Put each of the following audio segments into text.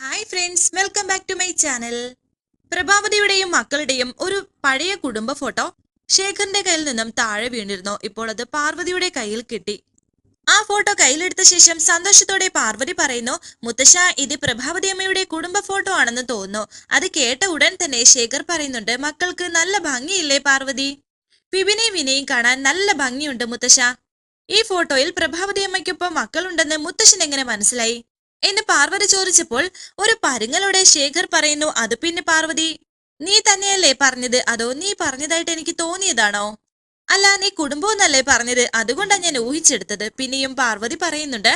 Hi friends welcome back to my channel പ്രഭാവതിയുടെയും മക്കളുടെയും ഒരു പഴയ കുടുംബ ഫോട്ടോ ശേഖറിന്റെ കയ്യിൽ നിന്നും താഴെ വീണിരുന്നു. ഇപ്പോൾ അത് പാർവതിയുടെ കയ്യിൽ കിട്ടി. ആ ഫോട്ടോ കയ്യിലെടുത്ത ശേഷം സന്തോഷത്തോടെ പാർവതി പറയുന്നു മുത്തശ്ശ ഇത് പ്രഭാവതി അമ്മയുടെ കുടുംബ ഫോട്ടോ ആണെന്ന് തോന്നുന്നു. അത് കേട്ട ഉടൻ തന്നെ ശേഖർ പറയുന്നുണ്ട് മക്കൾക്ക് നല്ല ഭംഗിയില്ലേ പാർവതി? വിപിനെയും വിനയും കാണാൻ നല്ല ഭംഗിയുണ്ട് മുത്തശ്ശ. ഈ ഫോട്ടോയിൽ പ്രഭാവതി അമ്മയ്ക്കൊപ്പം മക്കളുണ്ടെന്ന് മുത്തശ്ശൻ എങ്ങനെ മനസ്സിലായി? എന്ന് പാർവതി ചോദിച്ചപ്പോൾ ഒരു പരുങ്ങലോടെ ശേഖർ പറയുന്നു അത് പിന്നെ പാർവതി? നീ തന്നെയല്ലേ പറഞ്ഞത്? അതോ നീ പറഞ്ഞതായിട്ട് എനിക്ക് തോന്നിയതാണോ? അല്ല നീ കുടുംബമെന്നല്ലേ പറഞ്ഞത്? അതുകൊണ്ടാണ് ഞാൻ ഊഹിച്ചെടുത്തത്. പിന്നെയും പാർവതി പറയുന്നുണ്ട്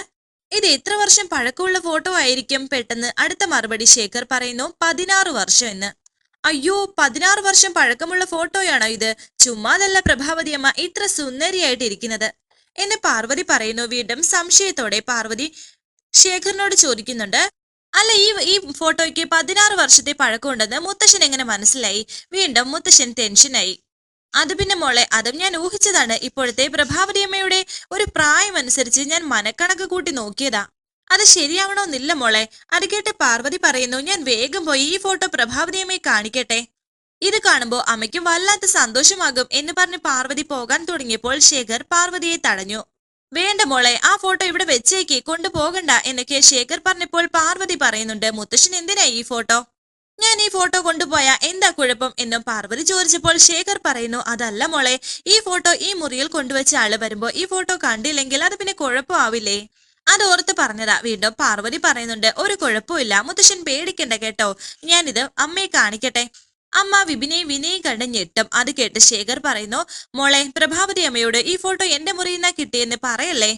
ഇത് എത്ര വർഷം പഴക്കമുള്ള ഫോട്ടോ ആയിരിക്കും പെട്ടെന്ന് അടുത്ത മറുപടി ശേഖർ പറയുന്നു പതിനാറ് വർഷം എന്ന്. അയ്യോ പതിനാറ് വർഷം പഴക്കമുള്ള ഫോട്ടോയാണോ ഇത്? ചുമ്മാതല്ല പ്രഭാവതിയമ്മ ഇത്ര സുന്ദരിയായിട്ടിരിക്കുന്നത്. എന്ന് പാർവതി പറയുന്നു. വീണ്ടും സംശയത്തോടെ പാർവതി ശേഖറിനോട് ചോദിക്കുന്നുണ്ട് അല്ല ഈ ഈ ഫോട്ടോയ്ക്ക് പതിനാറ് വർഷത്തെ പഴക്കമുണ്ടെന്ന് മുത്തശ്ശൻ എങ്ങനെ മനസ്സിലായി? വീണ്ടും മുത്തശ്ശൻ ടെൻഷനായി. അത് പിന്നെ മോളെ അതും ഞാൻ ഊഹിച്ചതാണ്. ഇപ്പോഴത്തെ പ്രഭാവതിയമ്മയുടെ ഒരു പ്രായം അനുസരിച്ച് ഞാൻ മനക്കണക്ക് കൂട്ടി നോക്കിയതാ. അത് ശരിയാവണമെന്നില്ല മോളെ. അത് കേട്ട് പാർവതി പറയുന്നു ഞാൻ വേഗം പോയി ഈ ഫോട്ടോ പ്രഭാവതിയമ്മയെ കാണിക്കട്ടെ. ഇത് കാണുമ്പോൾ അമ്മയ്ക്കും വല്ലാത്ത സന്തോഷമാകും എന്ന് പറഞ്ഞ് പാർവതി പോകാൻ തുടങ്ങിയപ്പോൾ ശേഖർ പാർവതിയെ തടഞ്ഞു. വേണ്ട മോളെ ആ ഫോട്ടോ ഇവിടെ വെച്ചേക്ക് കൊണ്ടുപോകണ്ട എന്നൊക്കെ ശേഖർ പറഞ്ഞപ്പോൾ പാർവതി പറയുന്നുണ്ട് മുത്തശ്ശൻ എന്തിനാ ഈ ഫോട്ടോ? ഞാൻ ഈ ഫോട്ടോ കൊണ്ടുപോയാ എന്താ കുഴപ്പം? എന്നും പാർവതി ചോദിച്ചപ്പോൾ ശേഖർ പറയുന്നു അതല്ല മോളെ ഈ ഫോട്ടോ ഈ മുറിയിൽ കൊണ്ടുവച്ച ആൾ വരുമ്പോ ഈ ഫോട്ടോ കണ്ടില്ലെങ്കിൽ അത് പിന്നെ കുഴപ്പമാവില്ലേ? അത് ഓർത്ത് പറഞ്ഞതാ. വീണ്ടും പാർവതി പറയുന്നുണ്ട് ഒരു കുഴപ്പമില്ല മുത്തശ്ശൻ പേടിക്കണ്ട കേട്ടോ ഞാനിത് അമ്മയെ കാണിക്കട്ടെ. അമ്മ വിപിനെ വിനയും കണ്ട് ഞെട്ടും അത് കേട്ട് ശേഖർ പറയുന്നു മോളെ പ്രഭാവതി അമ്മയോട് ഈ ഫോട്ടോ എന്റെ മുറിയിൽ നിന്നാ കിട്ടിയെന്ന് പറയല്ലേ?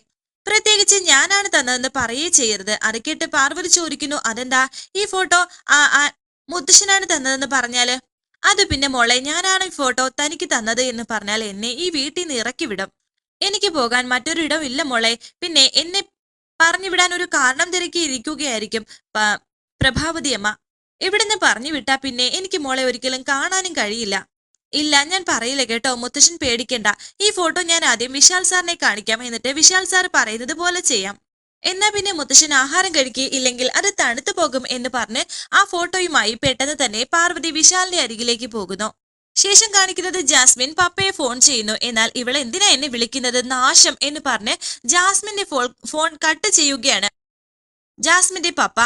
പ്രത്യേകിച്ച് ഞാനാണ് തന്നതെന്ന് പറയേ ചെയ്യരുത്. അത് കേട്ട് പാർവതി ചോദിക്കുന്നു അതെന്താ? ഈ ഫോട്ടോ മുത്തശ്ശനാണ് തന്നതെന്ന് പറഞ്ഞാൽ? അത് പിന്നെ മോളെ ഞാനാണ് ഈ ഫോട്ടോ തനിക്ക് തന്നത് എന്ന് പറഞ്ഞാൽ എന്നെ ഈ വീട്ടിൽ നിന്ന് ഇറക്കി വിടും. എനിക്ക് പോകാൻ മറ്റൊരിടം ഇല്ല മോളെ. പിന്നെ എന്നെ പറഞ്ഞു വിടാൻ ഒരു കാരണം തിരക്കി ഇരിക്കുകയായിരിക്കും പ്രഭാവതി അമ്മ. ഇവിടുന്ന് പറഞ്ഞു വിട്ടാ പിന്നെ എനിക്ക് മോളെ ഒരിക്കലും കാണാനും കഴിയില്ല. ഇല്ല ഞാൻ പറയില്ല കേട്ടോ മുത്തശ്ശൻ പേടിക്കണ്ട. ഈ ഫോട്ടോ ഞാൻ ആദ്യം വിശാൽ സാറിനെ കാണിക്കാം എന്നിട്ട് വിശാൽ സാർ പറയുന്നത് പോലെ ചെയ്യാം. എന്നാ പിന്നെ മുത്തശ്ശൻ ആഹാരം കഴിക്കുക ഇല്ലെങ്കിൽ അത് തണുത്തു പോകും എന്ന് പറഞ്ഞ് ആ ഫോട്ടോയുമായി പെട്ടെന്ന് തന്നെ പാർവതി വിശാലിന്റെ അരികിലേക്ക് പോകുന്നു. ശേഷം കാണിക്കുന്നത് ജാസ്മിൻ പപ്പയെ ഫോൺ ചെയ്യുന്നു. എന്നാൽ ഇവൾ എന്തിനാ എന്നെ വിളിക്കുന്നത്? നാശം എന്ന് പറഞ്ഞ് ജാസ്മിന്റെ ഫോൺ കട്ട് ചെയ്യുകയാണ്. ജാസ്മിന്റെ പപ്പ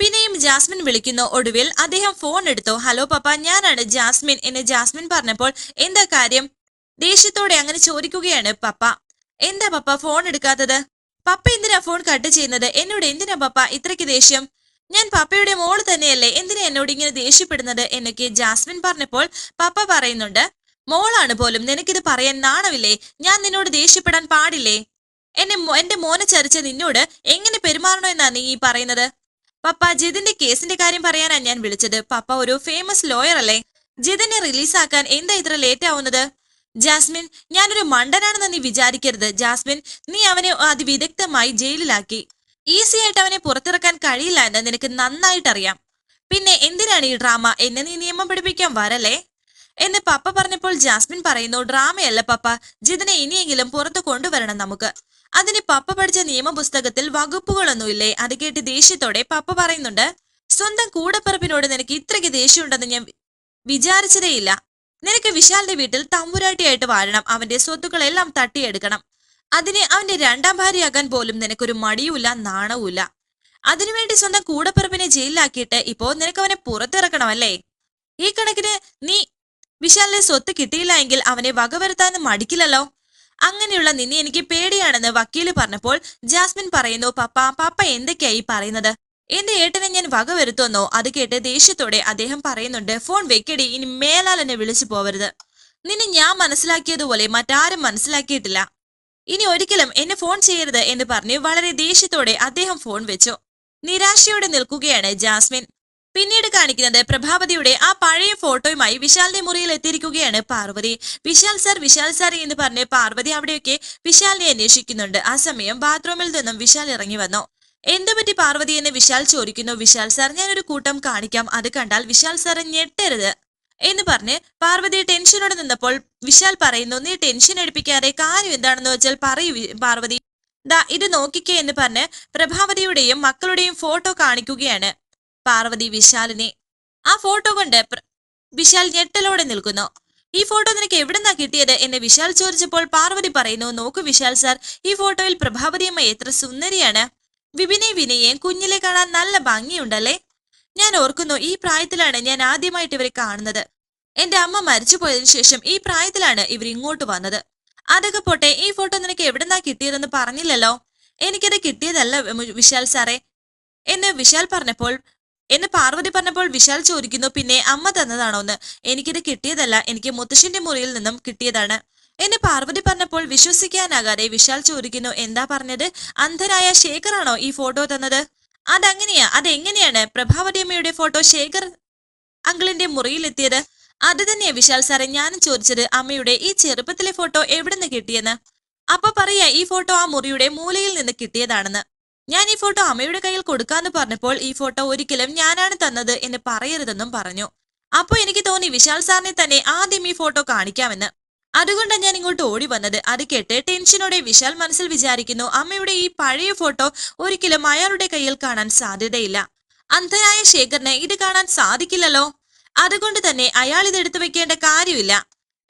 പിന്നെയും ജാസ്മിൻ വിളിക്കുന്നു. ഒടുവിൽ അദ്ദേഹം ഫോൺ എടുത്തു. ഹലോ പപ്പ. ഞാനാണ് ജാസ്മിൻ. എന്ന് ജാസ്മിൻ പറഞ്ഞപ്പോൾ എന്താ കാര്യം? ദേഷ്യത്തോടെ അങ്ങനെ ചോദിക്കുകയാണ് പപ്പ. എന്താ പപ്പ? ഫോൺ എടുക്കാത്തത്? പപ്പ എന്തിനാ ഫോൺ കട്ട് ചെയ്യുന്നത്? എന്നോട് എന്തിനാ പപ്പ ഇത്രയ്ക്ക് ദേഷ്യം? ഞാൻ പപ്പയുടെ മോൾ തന്നെയല്ലേ. എന്തിനാ എന്നോട് ഇങ്ങനെ ദേഷ്യപ്പെടുന്നത്? എന്നൊക്കെ ജാസ്മിൻ പറഞ്ഞപ്പോൾ പപ്പ പറയുന്നുണ്ട് മോളാണ് പോലും. നിനക്കിത് പറയാൻ നാണമില്ലേ? ഞാൻ നിന്നോട് ദേഷ്യപ്പെടാൻ പാടില്ലേ? എന്നെ എന്റെ മോനെ ചരിച്ച നിന്നോട് എങ്ങനെ പെരുമാറണോ എന്നാ നീ ഈ പറയുന്നത്? പപ്പ ജിതിന്റെ കേസിന്റെ കാര്യം പറയാനാ ഞാൻ വിളിച്ചത്. പപ്പ ഒരു ഫേമസ് ലോയർ അല്ലേ? ജിതിനെ റിലീസാക്കാൻ എന്താ ഇത്ര ലേറ്റ് ആവുന്നത്? ജാസ്മിൻ ഞാനൊരു മണ്ടനാണെന്ന് നീ വിചാരിക്കരുത്. ജാസ്മിൻ നീ അവനെ അതിവിദഗ്ധമായി ജയിലിലാക്കി. ഈസി ആയിട്ട് അവനെ പുറത്തിറക്കാൻ കഴിയില്ല എന്ന് നിനക്ക് നന്നായിട്ടറിയാം. പിന്നെ എന്തിനാണ് ഈ ഡ്രാമ? എന്നെ നീ നിയമം പഠിപ്പിക്കാൻ വരല്ലേ? എന്ന് പപ്പ പറഞ്ഞപ്പോൾ ജാസ്മിൻ പറയുന്നു ഡ്രാമയല്ല പപ്പ. ജിതിനെ ഇനിയെങ്കിലും പുറത്തു കൊണ്ടുവരണം നമുക്ക്. അതിന് പപ്പ പഠിച്ച നിയമപുസ്തകത്തിൽ വകുപ്പുകളൊന്നുമില്ലേ? അത് കേട്ട് ദേഷ്യത്തോടെ പപ്പ പറയുന്നുണ്ട് സ്വന്തം കൂടപ്പറപ്പിനോട് നിനക്ക് ഇത്രയ്ക്ക് ദേഷ്യമുണ്ടെന്ന് ഞാൻ വിചാരിച്ചതേയില്ല. നിനക്ക് വിശാലിന്റെ വീട്ടിൽ തമ്പുരാട്ടിയായിട്ട് വാഴണം അവന്റെ സ്വത്തുക്കളെല്ലാം തട്ടിയെടുക്കണം. അതിന് അവന്റെ രണ്ടാം ഭാര്യയാകാൻ പോലും നിനക്കൊരു മടിയുമില്ല നാണവുമില്ല. അതിനുവേണ്ടി സ്വന്തം കൂടപ്പിറപ്പിനെ ജയിലിലാക്കിയിട്ട് ഇപ്പോ നിനക്ക് അവനെ പുറത്തിറക്കണമല്ലേ? ഈ കണക്കിന് നീ വിശാലിന്റെ സ്വത്ത് കിട്ടിയില്ല എങ്കിൽ അവനെ വകവരുത്താൻ മടിക്കില്ലല്ലോ? അങ്ങനെയുള്ള നിന്നെ എനിക്ക് പേടിയാണെന്ന് വക്കീൽ പറഞ്ഞപ്പോൾ ജാസ്മിൻ പറയുന്നു പപ്പ പപ്പ എന്തൊക്കെയായി പറയുന്നത്? എന്റെ ഏട്ടനെ ഞാൻ വകവരുത്തുമെന്നോ അത് കേട്ട് ദേഷ്യത്തോടെ അദ്ദേഹം പറയുന്നുണ്ട് ഫോൺ വെക്കടി ഇനി മേലാൽ എന്നെ വിളിച്ചു പോവരുത്. നിന്നെ ഞാൻ മനസ്സിലാക്കിയതുപോലെ മറ്റാരും മനസ്സിലാക്കിയിട്ടില്ല. ഇനി ഒരിക്കലും എന്നെ ഫോൺ ചെയ്യരുത് എന്ന് പറഞ്ഞ് വളരെ ദേഷ്യത്തോടെ അദ്ദേഹം ഫോൺ വെച്ചു. നിരാശയോടെ നിൽക്കുകയാണ് ജാസ്മിൻ. പിന്നീട് കാണിക്കുന്നത് പ്രഭാവതിയുടെ ആ പഴയ ഫോട്ടോയുമായി വിശാലിന്റെ മുറിയിൽ എത്തിയിരിക്കുകയാണ് പാർവതി. വിശാൽ സാർ വിശാൽ സാർ എന്ന് പറഞ്ഞ് പാർവതി അവിടെയൊക്കെ വിശാലിനെ അന്വേഷിക്കുന്നുണ്ട്. ആ സമയം ബാത്റൂമിൽ നിന്നും വിശാൽ ഇറങ്ങി വന്നു. എന്തു പറ്റി പാർവതി എന്ന് വിശാൽ ചോദിക്കുന്നു? വിശാൽ സാർ ഞാനൊരു കൂട്ടം കാണിക്കാം. അത് കണ്ടാൽ വിശാൽ സാറ് ഞെട്ടരുത് എന്ന് പറഞ്ഞ് പാർവതി ടെൻഷനോട് നിന്നപ്പോൾ വിശാൽ പറയുന്നു നീ ടെൻഷൻ എടുപ്പിക്കാതെ കാര്യം എന്താണെന്ന് വെച്ചാൽ പറയൂ പാർവതി. ദാ ഇത് നോക്കിക്കേ എന്ന് പറഞ്ഞ് പ്രഭാവതിയുടെയും മക്കളുടെയും ഫോട്ടോ കാണിക്കുകയാണ്. പാർവതി വിശാലിനെ ആ ഫോട്ടോ കൊണ്ട് വിശാൽ ഞെട്ടലോടെ നിൽക്കുന്നു. ഈ ഫോട്ടോ നിനക്ക് എവിടെന്നാ കിട്ടിയത് എന്ന് വിശാൽ ചോദിച്ചപ്പോൾ പാർവതി പറയുന്നു നോക്കൂ വിശാൽ സാർ ഈ ഫോട്ടോയിൽ പ്രഭാവതിയമ്മ എത്ര സുന്ദരിയാണ്. വിപിനെ വിനയെയും കുഞ്ഞിലെ കാണാൻ നല്ല ഭംഗിയുണ്ടല്ലേ? ഞാൻ ഓർക്കുന്നു ഈ പ്രായത്തിലാണ് ഞാൻ ആദ്യമായിട്ട് ഇവരെ കാണുന്നത്. എന്റെ അമ്മ മരിച്ചു പോയതിനു ശേഷം ഈ പ്രായത്തിലാണ് ഇവർ ഇങ്ങോട്ട് വന്നത്. അതൊക്കെ പോട്ടെ ഈ ഫോട്ടോ നിനക്ക് എവിടെന്നാ കിട്ടിയതെന്ന് പറഞ്ഞില്ലല്ലോ? എനിക്കത് കിട്ടിയതല്ല വിശാൽ സാറേ എന്ന് വിശാൽ പറഞ്ഞപ്പോൾ എന്ന് പാർവതി പറഞ്ഞപ്പോൾ വിശാൽ ചോദിക്കുന്നു പിന്നെ അമ്മ തന്നതാണോ എന്ന്? എനിക്കിത് കിട്ടിയതല്ല എനിക്ക് മുത്തശ്ശിന്റെ മുറിയിൽ നിന്നും കിട്ടിയതാണ്. എന്ന് പാർവതി പറഞ്ഞപ്പോൾ വിശ്വസിക്കാനാകാതെ വിശാൽ ചോദിക്കുന്നു എന്താ പറഞ്ഞത്? അന്ധനായ ശേഖറാണോ ഈ ഫോട്ടോ തന്നത്? അതങ്ങനെയാ അതെങ്ങനെയാണ്? പ്രഭാവതി അമ്മയുടെ ഫോട്ടോ ശേഖർ അങ്കിളിന്റെ മുറിയിലെത്തിയത് അത് തന്നെയാ വിശാൽ സാറെ ഞാനും ചോദിച്ചത് അമ്മയുടെ ഈ ചെറുപ്പത്തിലെ ഫോട്ടോ എവിടെ നിന്ന് കിട്ടിയെന്ന്? അപ്പൊ പറയാ ഈ ഫോട്ടോ ആ മുറിയുടെ മൂലയിൽ നിന്ന് കിട്ടിയതാണെന്ന്. ഞാൻ ഈ ഫോട്ടോ അമ്മയുടെ കയ്യിൽ കൊടുക്കാന്ന് പറഞ്ഞപ്പോൾ ഈ ഫോട്ടോ ഒരിക്കലും ഞാനാണ് തന്നത് എന്ന് പറയരുതെന്നും പറഞ്ഞു. അപ്പോൾ എനിക്ക് തോന്നി വിശാൽ സാറിനെ തന്നെ ആദ്യം ഈ ഫോട്ടോ കാണിക്കാമെന്ന്. അതുകൊണ്ടാണ് ഞാൻ ഇങ്ങോട്ട് ഓടി വന്നത്. അത് കേട്ട് ടെൻഷനോടെ വിശാൽ മനസ്സിൽ വിചാരിക്കുന്നു അമ്മയുടെ ഈ പഴയ ഫോട്ടോ ഒരിക്കലും അയാളുടെ കയ്യിൽ കാണാൻ സാധ്യതയില്ല. അന്ധനായ ശേഖറിന് ഇത് കാണാൻ സാധിക്കില്ലല്ലോ. അതുകൊണ്ട് തന്നെ അയാൾ ഇത് എടുത്തു വെക്കേണ്ട കാര്യമില്ല.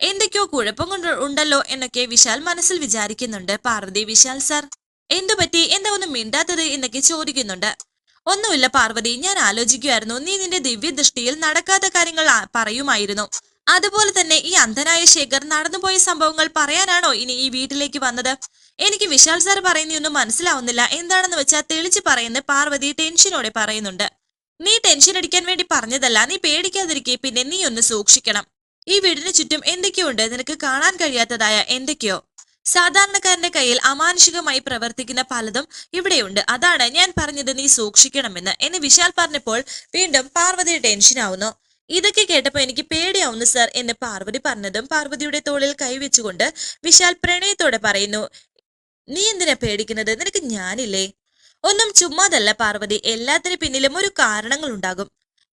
എന്തൊക്കെയോ കുഴപ്പം കൊണ്ട് ഉണ്ടല്ലോ എന്നൊക്കെ വിശാൽ മനസ്സിൽ വിചാരിക്കുന്നുണ്ട്. പാർവതി വിശാൽ സാർ. എന്തു പറ്റി എന്താ ഒന്നും മിണ്ടാത്തത്? എന്നൊക്കെ ചോദിക്കുന്നുണ്ട്. ഒന്നുമില്ല പാർവതി ഞാൻ ആലോചിക്കുമായിരുന്നു നീ നിന്റെ ദിവ്യദൃഷ്ടിയിൽ നടക്കാത്ത കാര്യങ്ങൾ പറയുമായിരുന്നു. അതുപോലെ തന്നെ ഈ അന്ധനായ ശേഖർ നടന്നുപോയ സംഭവങ്ങൾ പറയാനാണോ ഇനി ഈ വീട്ടിലേക്ക് വന്നത്? എനിക്ക് വിശാൽ സാർ പറയുന്നൊന്നും മനസ്സിലാവുന്നില്ല. എന്താണെന്ന് വെച്ചാൽ തെളിച്ച് പറയുന്ന പാർവതി ടെൻഷനോടെ പറയുന്നുണ്ട്. നീ ടെൻഷൻ അടിക്കാൻ വേണ്ടി പറഞ്ഞതല്ല. നീ പേടിക്കാതിരിക്കെ. പിന്നെ നീ ഒന്ന് സൂക്ഷിക്കണം. ഈ വീടിന് ചുറ്റും എന്തൊക്കെയുണ്ട്? നിനക്ക് കാണാൻ കഴിയാത്തതായ എന്തൊക്കെയോ? സാധാരണക്കാരന്റെ കയ്യിൽ അമാനുഷികമായി പ്രവർത്തിക്കുന്ന പലതും ഇവിടെയുണ്ട്. അതാണ് ഞാൻ പറഞ്ഞത് നീ സൂക്ഷിക്കണമെന്ന്. എന്ന് വിശാൽ പറഞ്ഞപ്പോൾ വീണ്ടും പാർവതി ടെൻഷൻ ആവുന്നു. ഇതൊക്കെ കേട്ടപ്പോൾ എനിക്ക് പേടിയാവുന്നു സർ എന്ന് പാർവതി പറഞ്ഞതും പാർവതിയുടെ തോളിൽ കൈവച്ചുകൊണ്ട് വിശാൽ പ്രണയത്തോടെ പറയുന്നു നീ എന്തിനാ പേടിക്കുന്നത്? നിനക്ക് ഞാനില്ലേ? ഒന്നും ചുമ്മാതല്ല പാർവതി. എല്ലാത്തിന് പിന്നിലും ഒരു കാരണങ്ങൾ ഉണ്ടാകും.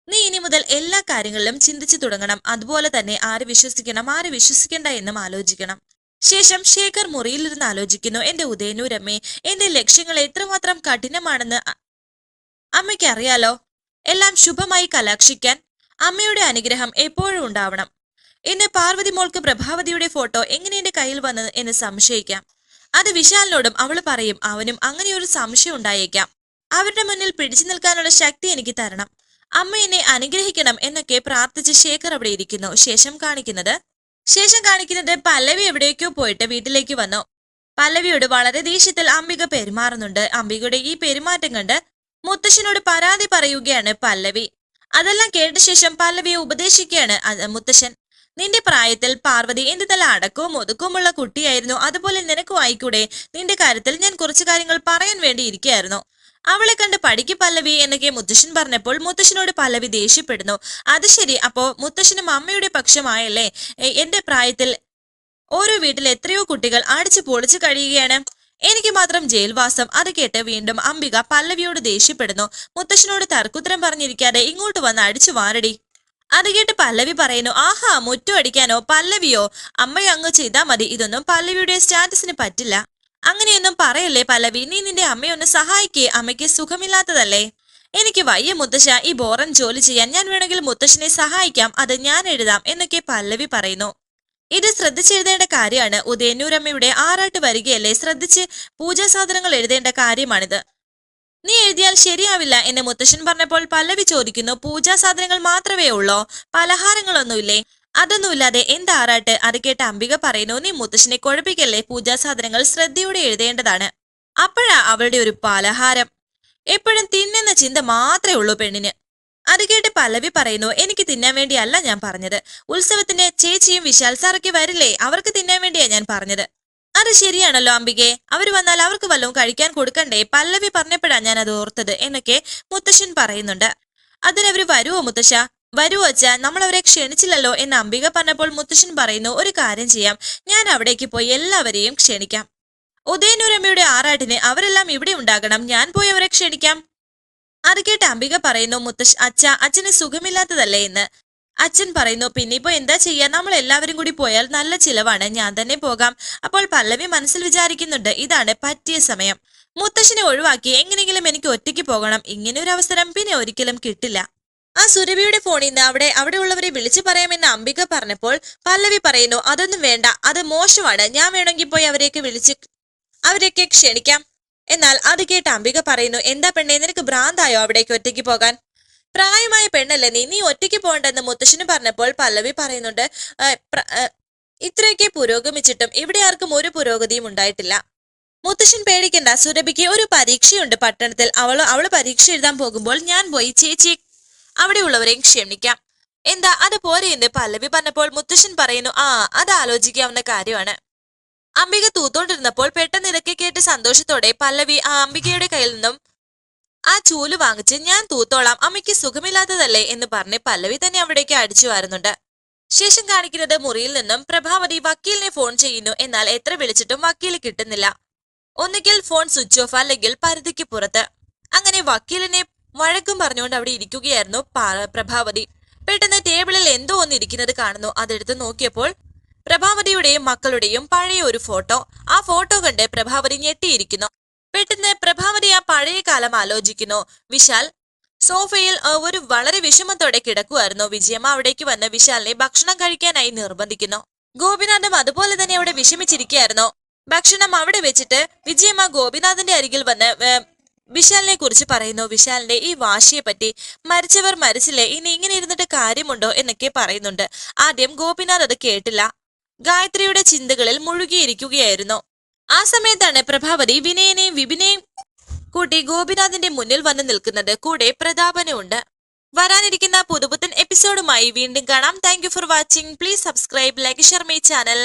നീ ഇനി മുതൽ എല്ലാ കാര്യങ്ങളിലും ചിന്തിച്ചു തുടങ്ങണം. അതുപോലെ തന്നെ ആര് വിശ്വസിക്കണം ആര് വിശ്വസിക്കണ്ട എന്നും ആലോചിക്കണം. ശേഷം ശേഖർ മുറിയിലിരുന്ന് ആലോചിക്കുന്നു. എന്റെ ഉദയനൂരമ്മേ എന്റെ ലക്ഷ്യങ്ങൾ എത്രമാത്രം കഠിനമാണെന്ന് അമ്മയ്ക്ക് അറിയാലോ എല്ലാം ശുഭമായി കലാക്ഷിക്കാൻ അമ്മയുടെ അനുഗ്രഹം എപ്പോഴും ഉണ്ടാവണം. ഇന്ന് പാർവതി മോൾക്ക് പ്രഭാവതിയുടെ ഫോട്ടോ എങ്ങനെ എന്റെ കയ്യിൽ വന്നത് എന്ന് സംശയിക്കാം. അത് വിശാലിനോടും അവൾ പറയും. അവനും അങ്ങനെ ഒരു സംശയം ഉണ്ടായേക്കാം. അവരുടെ മുന്നിൽ പിടിച്ചു നിൽക്കാനുള്ള ശക്തി എനിക്ക് തരണം. അമ്മ എന്നെ അനുഗ്രഹിക്കണം എന്നൊക്കെ പ്രാർത്ഥിച്ച് ശേഖർ അവിടെ ഇരിക്കുന്നു. ശേഷം കാണിക്കുന്നത് ശേഷം കാണിക്കുന്നത് പല്ലവി എവിടേക്കോ പോയിട്ട് വീട്ടിലേക്ക് വന്നു. പല്ലവിയോട് വളരെ ദേഷ്യത്തിൽ അംബിക പെരുമാറുന്നുണ്ട്. അംബികയുടെ ഈ പെരുമാറ്റം കണ്ട് മുത്തശ്ശനോട് പരാതി പറയുകയാണ് പല്ലവി. അതെല്ലാം കേട്ട ശേഷം പല്ലവിയെ ഉപദേശിക്കുകയാണ് മുത്തശ്ശൻ. നിന്റെ പ്രായത്തിൽ പാർവതി എന്ത് നല്ല അടക്കവും ഒതുക്കവുമുള്ള കുട്ടിയായിരുന്നു. അതുപോലെ നിനക്കും ആയിക്കൂടെ. നിന്റെ കാര്യത്തിൽ ഞാൻ കുറച്ചു കാര്യങ്ങൾ പറയാൻ വേണ്ടി ഇരിക്കുകയായിരുന്നു അവളെ കണ്ട് പഠിക്ക് പല്ലവി എന്നൊക്കെ മുത്തശ്ശൻ പറഞ്ഞപ്പോൾ മുത്തശ്ശനോട് പല്ലവി ദേഷ്യപ്പെടുന്നു. അത് ശരി അപ്പോ മുത്തശ്ശനും അമ്മയുടെ പക്ഷമായല്ലേ? എന്റെ പ്രായത്തിൽ ഓരോ വീട്ടിൽ എത്രയോ കുട്ടികൾ അടിച്ചു പൊളിച്ചു കഴിയുകയാണ്. എനിക്ക് മാത്രം ജയിൽവാസം. അത് കേട്ട് വീണ്ടും അംബിക പല്ലവിയോട് ദേഷ്യപ്പെടുന്നു. മുത്തശ്ശനോട് തർക്കുത്തരം പറഞ്ഞിരിക്കാതെ ഇങ്ങോട്ട് വന്ന് അടിച്ചു വാരടി. അത് കേട്ട് പല്ലവി പറയുന്നു ആഹാ മുറ്റം അടിക്കാനോ? പല്ലവിയോ? അമ്മയങ്ങ് ചെയ്താ മതി. ഇതൊന്നും പല്ലവിയുടെ സ്റ്റാറ്റസിന് പറ്റില്ല. അങ്ങനെയൊന്നും പറയല്ലേ പല്ലവി? നീ നിന്റെ അമ്മയൊന്ന് സഹായിക്കേ. അമ്മയ്ക്ക് സുഖമില്ലാത്തതല്ലേ? എനിക്ക് വയ്യ മുത്തശ്ശ ഈ ബോറൻ ജോലി ചെയ്യാൻ. ഞാൻ വേണമെങ്കിൽ മുത്തശ്ശനെ സഹായിക്കാം. അത് ഞാൻ എഴുതാം എന്നൊക്കെ പല്ലവി പറയുന്നു. ഇത് ശ്രദ്ധിച്ചെഴുതേണ്ട കാര്യമാണ്. ഉദയന്നൂരമ്മയുടെ ആറാട്ട് വരികയല്ലേ? ശ്രദ്ധിച്ച് പൂജാ സാധനങ്ങൾ എഴുതേണ്ട കാര്യമാണിത്. നീ എഴുതിയാൽ ശരിയാവില്ല എന്ന് മുത്തശ്ശൻ പറഞ്ഞപ്പോൾ പല്ലവി ചോദിക്കുന്നു. പൂജാ സാധനങ്ങൾ മാത്രമേ ഉള്ളോ? പലഹാരങ്ങളൊന്നുമില്ലേ? അതൊന്നുമില്ലാതെ എന്താറാട്ട് അത് കേട്ട അംബിക പറയുന്നു നീ മുത്തശ്ശനെ കുഴപ്പിക്കല്ലേ? പൂജാ സാധനങ്ങൾ ശ്രദ്ധയോടെ എഴുതേണ്ടതാണ്. അപ്പോഴാ അവളുടെ ഒരു പലഹാരം. എപ്പോഴും തിന്നുന്ന ചിന്ത മാത്രമേ ഉള്ളൂ പെണ്ണിന്. അത് കേട്ട് പല്ലവി പറയുന്നു എനിക്ക് തിന്നാൻ വേണ്ടിയല്ല ഞാൻ പറഞ്ഞത്. ഉത്സവത്തിന് ചേച്ചിയും വിശാൽ സാറൊക്കെ വരില്ലേ? അവർക്ക് തിന്നാൻ വേണ്ടിയാ ഞാൻ പറഞ്ഞത്. അത് ശരിയാണല്ലോ അംബികെ. അവർ വന്നാൽ അവർക്ക് വല്ലതും കഴിക്കാൻ കൊടുക്കണ്ടേ? പല്ലവി പറഞ്ഞപ്പോഴാണ് ഞാൻ അത് ഓർത്തത് എന്നൊക്കെ മുത്തശ്ശൻ പറയുന്നുണ്ട്. അതിനവര് വരുമോ മുത്തശ്ശ? വരുവോ അച്ഛ നമ്മൾ അവരെ ക്ഷണിച്ചില്ലല്ലോ എന്ന് അംബിക പറഞ്ഞപ്പോൾ മുത്തശ്ശൻ പറയുന്നു ഒരു കാര്യം ചെയ്യാം. ഞാൻ അവിടേക്ക് പോയി എല്ലാവരെയും ക്ഷണിക്കാം. ഉദയനൂരമ്മയുടെ ആറാട്ടിന് അവരെല്ലാം ഇവിടെ ഉണ്ടാകണം. ഞാൻ പോയി അവരെ ക്ഷണിക്കാം. അത് കേട്ട് അംബിക പറയുന്നു മുത്തശ്ശ അച്ഛ അച്ഛന് സുഖമില്ലാത്തതല്ലേ എന്ന് അച്ഛൻ പറയുന്നു പിന്നെ ഇപ്പൊ എന്താ ചെയ്യാ? നമ്മൾ എല്ലാവരും കൂടി പോയാൽ നല്ല ചിലവാണ്. ഞാൻ തന്നെ പോകാം. അപ്പോൾ പല്ലവി മനസ്സിൽ വിചാരിക്കുന്നുണ്ട് ഇതാണ് പറ്റിയ സമയം. മുത്തശ്ശിനെ ഒഴിവാക്കി എങ്ങനെയെങ്കിലും എനിക്ക് ഒറ്റയ്ക്ക് പോകണം. ഇങ്ങനെ ഒരു അവസരം പിന്നെ ഒരിക്കലും കിട്ടില്ല. ആ സുരഭിയുടെ ഫോണിൽ നിന്ന് അവിടെ അവിടെ ഉള്ളവരെ വിളിച്ചു പറയാമെന്ന് അംബിക പറഞ്ഞപ്പോൾ പല്ലവി പറയുന്നു അതൊന്നും വേണ്ട അത് മോശമാണ്. ഞാൻ വേണമെങ്കിൽ പോയി അവരെയൊക്കെ വിളിച്ച് അവരെയൊക്കെ ക്ഷണിക്കാം. എന്നാൽ അത് കേട്ട് അംബിക പറയുന്നു എന്താ പെണ്ണേ നിനക്ക് ഭ്രാന്തായോ അവിടേക്ക് ഒറ്റയ്ക്ക് പോകാൻ? പ്രായമായ പെണ്ണല്ലേ നീ നീ ഒറ്റയ്ക്ക് പോകണ്ടെന്ന് മുത്തശ്ശന് പറഞ്ഞപ്പോൾ പല്ലവി പറയുന്നുണ്ട് "ആ, ഇത്രയൊക്കെ പുരോഗമിച്ചിട്ടും ഇവിടെ ആർക്കും ഒരു പുരോഗതിയും ഉണ്ടായിട്ടില്ല. മുത്തശ്ശൻ പേടിക്കണ്ട സുരഭിക്ക് ഒരു പരീക്ഷയുണ്ട് പട്ടണത്തിൽ. അവൾ അവൾ പരീക്ഷ എഴുതാൻ പോകുമ്പോൾ ഞാൻ പോയി ചേച്ചിയെ അവിടെയുള്ളവരെയും ക്ഷമിക്കാം. എന്താ അത് പോരെ എന്ന് പല്ലവി പറഞ്ഞപ്പോൾ മുത്തശ്ശൻ പറയുന്നു ആ അത് ആലോചിക്കാവുന്ന കാര്യമാണ്. അംബിക തൂത്തോണ്ടിരുന്നപ്പോൾ പെട്ടെന്ന് ഇതൊക്കെ കേട്ട് സന്തോഷത്തോടെ പല്ലവി ആ അംബികയുടെ കയ്യിൽ നിന്നും ആ ചൂൽ വാങ്ങിച്ച് ഞാൻ തൂത്തോളാം അമ്മയ്ക്ക് സുഖമില്ലാത്തതല്ലേ? എന്ന് പറഞ്ഞ് പല്ലവി തന്നെ അവിടേക്ക് അടിച്ചു വരുന്നുണ്ട്. ശേഷം കാണിക്കുന്നത് മുറിയിൽ നിന്നും പ്രഭാവതി വക്കീലിനെ ഫോൺ ചെയ്യുന്നു. എന്നാൽ എത്ര വിളിച്ചിട്ടും വക്കീൽ കിട്ടുന്നില്ല. ഒന്നുകിൽ ഫോൺ സ്വിച്ച് ഓഫ് അല്ലെങ്കിൽ പരിധിക്ക് പുറത്ത്. അങ്ങനെ വക്കീലിനെ വഴക്കും പറഞ്ഞുകൊണ്ട് അവിടെ ഇരിക്കുകയായിരുന്നു പ്രഭാവതി. പെട്ടെന്ന് ടേബിളിൽ എന്തോ ഒന്ന് ഇരിക്കുന്നത് കാണുന്നു. അതെടുത്ത് നോക്കിയപ്പോൾ പ്രഭാവതിയുടെയും മക്കളുടെയും പഴയ ഒരു ഫോട്ടോ. ആ ഫോട്ടോ കണ്ട് പ്രഭാവതി ഞെട്ടിയിരിക്കുന്നു. പെട്ടെന്ന് പ്രഭാവതി ആ പഴയ കാലം ആലോചിക്കുന്നു. വിശാൽ സോഫയിൽ ഒരു വളരെ വിഷമത്തോടെ കിടക്കുമായിരുന്നു വിജയമ്മ അവിടേക്ക് വന്ന് വിശാലിനെ ഭക്ഷണം കഴിക്കാനായി നിർബന്ധിക്കുന്നു. ഗോപിനാഥും അതുപോലെ തന്നെ അവിടെ വിഷമിച്ചിരിക്കുകയായിരുന്നു. ഭക്ഷണം അവിടെ വെച്ചിട്ട് വിജയമ്മ ഗോപിനാഥന്റെ അരികിൽ വന്ന് വിശാലിനെ കുറിച്ച് പറയുന്നു. വിശാലിന്റെ ഈ വാശിയെ പറ്റി മരിച്ചവർ മരിച്ചില്ലേ? ഇനി ഇങ്ങനെ ഇരുന്നിട്ട് കാര്യമുണ്ടോ എന്നൊക്കെ പറയുന്നുണ്ട്. ആദ്യം ഗോപിനാഥ് അത് കേട്ടില്ല. ഗായത്രിയുടെ ചിന്തകളിൽ മുഴുകിയിരിക്കുകയായിരുന്നു. ആ സമയത്താണ് പ്രഭാവതി വിനയനെയും വിപിനെയും കൂട്ടി ഗോപിനാഥിന്റെ മുന്നിൽ വന്ന് നിൽക്കുന്നത്. കൂടെ പ്രതാപനുണ്ട് വരാനിരിക്കുന്ന പുതുപുത്തൻ എപ്പിസോഡുമായി വീണ്ടും കാണാം. Thank for watching please subscribe like share my channel